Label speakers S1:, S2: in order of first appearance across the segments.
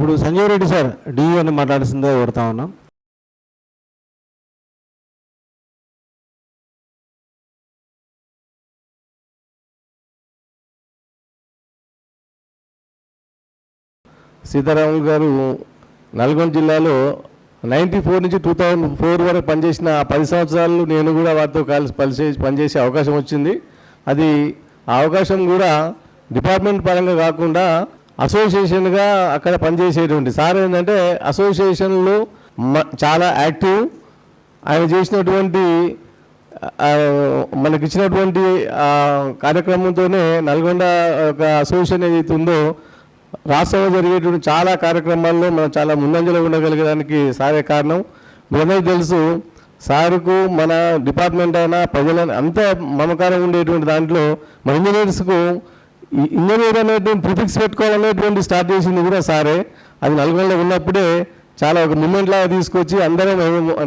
S1: ఇప్పుడు Sanjay Reddy sir DE అని మాట్లాడుతుందో కోరుతా ఉన్నాం.
S2: సీతారాములు గారు నల్గొండ జిల్లాలో నైంటీ ఫోర్ నుంచి టూ థౌజండ్ ఫోర్ వరకు పనిచేసిన పది సంవత్సరాలు నేను కూడా వారితో కలిసి పనిచేసి పనిచేసే అవకాశం వచ్చింది. అది ఆ అవకాశం కూడా డిపార్ట్మెంట్ పరంగా కాకుండా అసోసియేషన్గా అక్కడ పనిచేసేటువంటి సార్ ఏంటంటే అసోసియేషన్లో మ- చాలా యాక్టివ్. ఆయన చేసినటువంటి మనకి ఇచ్చినటువంటి కార్యక్రమంతోనే నల్గొండ ఒక అసోసియేషన్ ఏదైతే ఉందో రాష్ట్రంలో జరిగేటువంటి చాలా కార్యక్రమాల్లో మనం చాలా ముందంజలో ఉండగలిగడానికి సారే కారణం. మీరందరికీ తెలుసు సారుకు మన డిపార్ట్మెంట్ అయినా ప్రజలైనా అంత మమకారం ఉండేటువంటి దాంట్లో మన ఇంజనీర్స్కు ఇంజనీర్ అనేటువంటి ప్రిఫిక్స్ పెట్టుకోవాలనేటువంటి స్టార్ట్ చేసింది కూడా సారే. అది నల్గొండలో ఉన్నప్పుడే చాలా ఒక మూమెంట్ లాగా తీసుకొచ్చి అందరం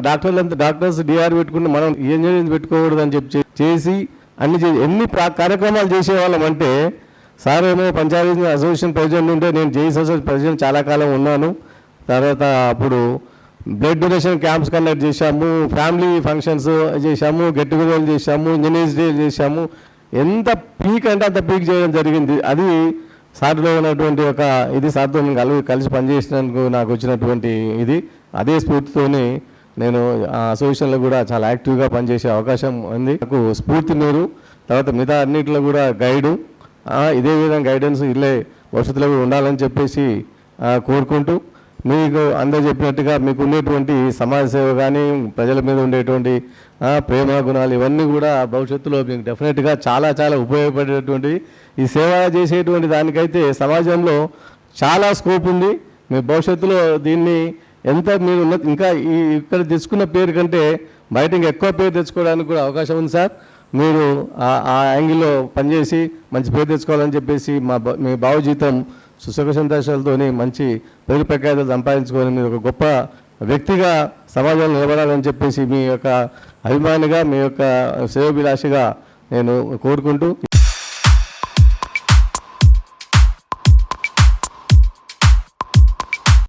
S2: డాక్టర్లు అంతా డాక్టర్స్ డిఆర్ పెట్టుకుని మనం ఇంజనీరింగ్ పెట్టుకోకూడదు అని చెప్పి చేసి అన్ని ఎన్ని కార్యక్రమాలు చేసేవాళ్ళం అంటే సార్ ఏమో పంచాయతీ అసోసియేషన్ ప్రెసిడెంట్ ఉంటే నేను జేఈ అసోసియేషన్ ప్రెసిడెంట్ చాలా కాలం ఉన్నాను. తర్వాత అప్పుడు బ్లడ్ డొనేషన్ క్యాంప్స్ కండక్ట్ చేశాము ఫ్యామిలీ ఫంక్షన్స్ చేశాము గెట్ టుగెదర్లు చేశాము ఇంజనీర్స్ డే చేశాము ఎంత పీక్ అంటే అంత పీక్ చేయడం జరిగింది. అది సార్లో ఉన్నటువంటి ఒక ఇది సార్తో నేను కలిసి కలిసి పనిచేసినందుకు నాకు వచ్చినటువంటి ఇది. అదే స్ఫూర్తితోని నేను ఆ అసోసియేషన్లో కూడా చాలా యాక్టివ్గా పనిచేసే అవకాశం ఉంది. నాకు స్ఫూర్తి మీరు తర్వాత మిగతా అన్నింటిలో కూడా గైడు ఇదే విధంగా గైడెన్స్ ఇల్లే భవిష్యత్తులో కూడా ఉండాలని చెప్పేసి కోరుకుంటూ మీకు అందరు చెప్పినట్టుగా మీకు ఉండేటువంటి సమాజ సేవ కానీ ప్రజల మీద ఉండేటువంటి ప్రేమ గుణాలు ఇవన్నీ కూడా భవిష్యత్తులో మీకు డెఫినెట్గా చాలా చాలా ఉపయోగపడేటువంటి ఈ సేవ చేసేటువంటి దానికైతే సమాజంలో చాలా స్కోప్ ఉంది. మీ భవిష్యత్తులో దీన్ని ఎంత మీరు ఉన్న ఇంకా ఈ ఇక్కడ తెచ్చుకున్న పేరు కంటే బయట ఇంకా ఎక్కువ పేరు తెచ్చుకోవడానికి కూడా అవకాశం ఉంది సార్. మీరు ఆ- ఆ యాంగిల్లో పనిచేసి మంచి పేరు తెచ్చుకోవాలని చెప్పేసి మా బ- మీ భావజీతం సుసుఖ సంతోషాలతోని మంచి పేరు ప్రఖ్యాతలు సంపాదించుకొని మీరు ఒక గొప్ప వ్యక్తిగా సమాజంలో నిలబడాలని చెప్పేసి మీ యొక్క అభిమానిగా మీ యొక్క సేవభిలాషిగా నేను కోరుకుంటూ